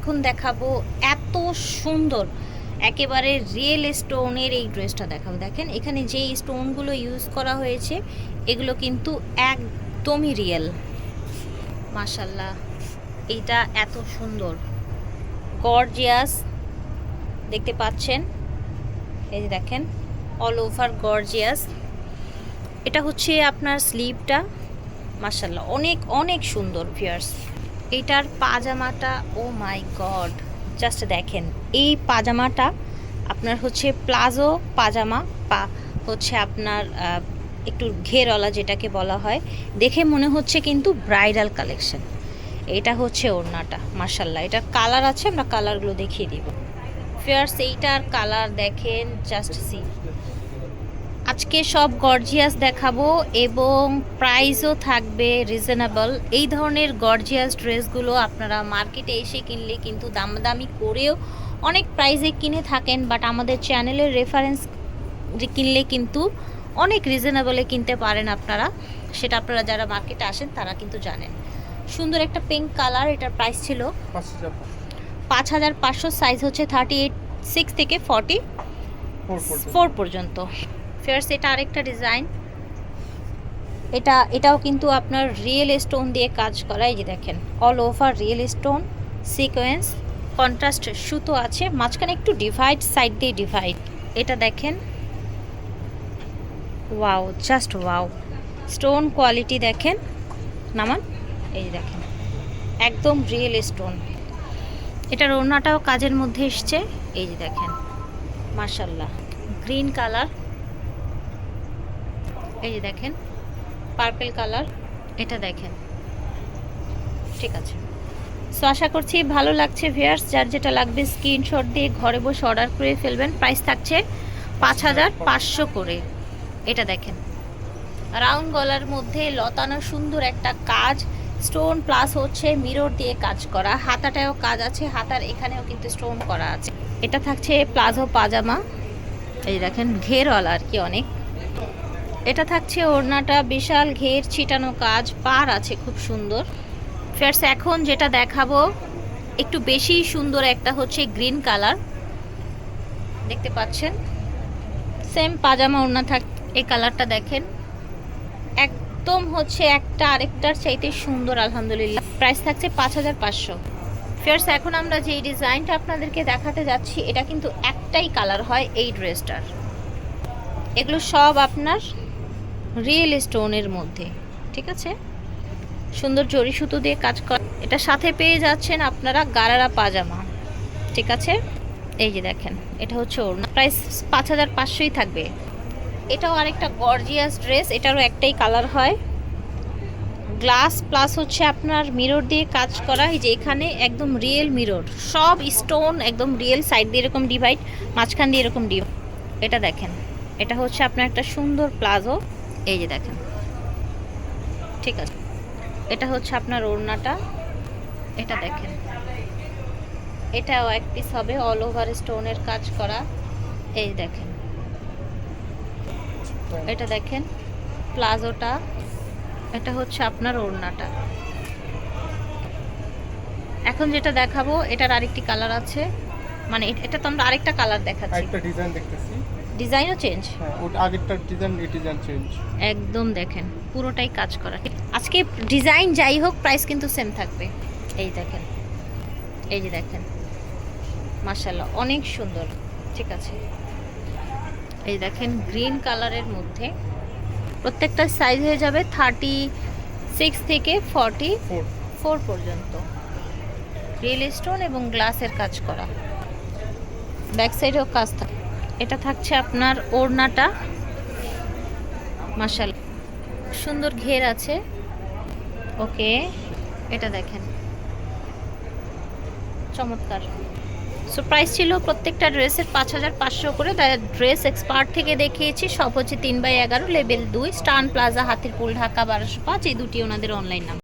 এখন দেখাবো এত সুন্দর। একেবারে রিয়েল স্টোনের এই ড্রেসটা দেখাবো। দেখেন, এখানে যে স্টোনগুলো ইউজ করা হয়েছে, এগুলো কিন্তু একদমই রিয়েল মাশাল্লাহ এইটা এত সুন্দর। গর্জিয়াস দেখতে পাচ্ছেন? এই যে দেখেন অল ওভার গর্জিয়াস এটা হচ্ছে আপনার স্লিভটা মাশাল্লাহ অনেক অনেক সুন্দর ফিয়ার্স এটার পাজামাটা, ও মাই গড জাস্ট দেখেন, এই পাজামাটা আপনার হচ্ছে প্লাজো পাজামা পা হচ্ছে আপনার একটু ঘেরওয়ালা যেটাকে বলা হয়, দেখে মনে হচ্ছে কিন্তু ব্রাইডাল কালেকশন। এটা হচ্ছে ওড়নাটা মার্শাল্লাহ এটার কালার আছে, আমরা কালারগুলো দেখিয়ে দিব। ফিয়ার্স, এইটার কালার দেখেন জাস্ট সি আজকে সব গর্জিয়াস দেখাবো এবং প্রাইসও থাকবে রিজনেবল এই ধরনের গর্জিয়াস ড্রেসগুলো আপনারা মার্কেটে এসে কিনলে কিন্তু দামাদামি করেও অনেক প্রাইসে কিনে থাকেন বাট আমাদের চ্যানেলের রেফারেন্স কিনলে কিন্তু অনেক রিজনেবলে কিনতে পারেন আপনারা। সেটা আপনারা যারা মার্কেটে আসেন তারা কিন্তু জানেন। সুন্দর একটা পিঙ্ক কালার এটার প্রাইস ছিল পাঁচ হাজার পাঁচশো সাইজ হচ্ছে থার্টি এইট সিক্স থেকে ফর্টি ফোর পর্যন্ত। ফেয়ার্স এটা আরেকটা ডিজাইন। এটা, এটাও কিন্তু আপনার রিয়েল স্টোন দিয়ে কাজ করা, এই যে দেখেন all over real stone sequence contrast সুতো আছে, মাঝখানে একটু ডিভাইড সাইড দিয়ে ডিভাইড এটা দেখেন wow just wow stone quality দেখেন, নামান, এই যে দেখেন, একদম রিয়েল স্টোন এটার ওড়নাটাও কাজের মধ্যে এসছে, এই যে দেখেন মার্শাল্লাহ গ্রিন কালার এই যে দেখেন পার্পেল কালার এটা দেখেন। ঠিক আছে। সো আশা করছি ভালো লাগছে ভিয়ার্স যার যেটা লাগবে স্ক্রিনশট দিয়ে ঘরে বসে অর্ডার করে ফেলবেন। প্রাইস থাকছে পাঁচ হাজার পাঁচশো করে। এটা দেখেন। রাউন্ড গলার মধ্যে লতানো সুন্দর একটা কাজ। স্টোন প্লাস হচ্ছে মিরর দিয়ে কাজ করা। হাতাটায়ও কাজ আছে, হাতার এখানেও কিন্তু স্টোন করা আছে। এটা থাকছে প্লাজো পাজামা এই দেখেন, ঘেরওয়ালা আর কি অনেক। এটা থাকছে ওড়নাটা, বিশাল ঘের ছিটানো কাজ, পার আছে খুব সুন্দর। ফেয়ার্স এখন যেটা দেখাবো, একটু বেশি সুন্দর একটা হচ্ছে গ্রিন কালার। দেখতে পাচ্ছেন? সেম পাজামা ওড়না থাক, এই কালারটা দেখেন। একদম হচ্ছে একটা আরেকটার চাইতে সুন্দর, আলহামদুলিল্লাহ। প্রাইস থাকছে পাঁচ হাজার পাঁচশো। ফেয়ার্স এখন আমরা যে ডিজাইনটা আপনাদেরকে দেখাতে যাচ্ছি, এটা কিন্তু একটাই কালার হয় এই ড্রেসটার। এগুলো সব আপনার রিয়েল স্টোনের মধ্যে, ঠিক আছে? সুন্দর জরি সুতো দিয়ে কাজ করা এটা সাথে পেয়ে যাচ্ছেন আপনারা গারারা পাজামা, ঠিক আছে? এই যে দেখেন, এটা হচ্ছে ওড়না। প্রাইস পাঁচ হাজার পাঁচশোই থাকবে। এটাও আরেকটা গর্জিয়াস ড্রেস এটারও একটাই কালার হয়। গ্লাস প্লাস হচ্ছে আপনার মিরর দিয়ে কাজ করা, এই যে এখানে একদম রিয়েল মিরর সব স্টোন একদম রিয়েল সাইড দিয়ে এরকম ডিভাইড মাঝখান দিয়ে এরকম ডিভ এটা দেখেন, এটা হচ্ছে আপনার একটা সুন্দর প্লাজো এই যে দেখেন। ঠিক আছে। এটা হচ্ছে আপনার ওড়নাটা। এটা দেখেন। এটাও এক পিস হবে অল ওভার স্টোনের কাজ করা। এই দেখেন। এটা দেখেন। প্লাজোটা। এটা হচ্ছে আপনার ওড়নাটা। এখন যেটা দেখাবো, এটার আরেকটি কালার আছে। মানে এটা তো আমরা আরেকটা কালার দেখাচ্ছি। ডিজাইন দেখতেছি। ডিজাইনও চেঞ্জ। হ্যাঁ ওটা আগেরটার ডিজাইন এই ডিজাইন চেঞ্জ একদম দেখেন পুরোটাই কাজ করা। আজকে ডিজাইন যাই হোক প্রাইস কিন্তু সেম থাকবে। এই দেখেন এই যে দেখেন মার্শাল্লাহ অনেক সুন্দর ঠিক আছে? এই দেখেন গ্রিন কালারের মধ্যে প্রত্যেকটা সাইজ হয়ে যাবে থার্টি সিক্স থেকে ফর্টি ফোর ফোর পর্যন্ত। রিয়েল স্টোন এবং গ্লাসের কাজ করা। ব্যাক সাইডেও কাজ থাকে এটা থাকছে আপনার ওড়নাটা। মাসাল সুন্দর ঘের আছে। ওকে, এটা দেখেন। চমৎকার। সো প্রাইস ছিল প্রত্যেকটা ড্রেসের পাঁচ হাজার পাঁচশো করে। ড্রেস এক্সপার্ট থেকে দেখিয়েছি, সব হচ্ছে তিন বাই এগারো লেভেল দুই স্টান প্লাজা হাতির পুল ঢাকা, বারোশো পাঁচ, এই দুটি ওনাদের অনলাইন নাম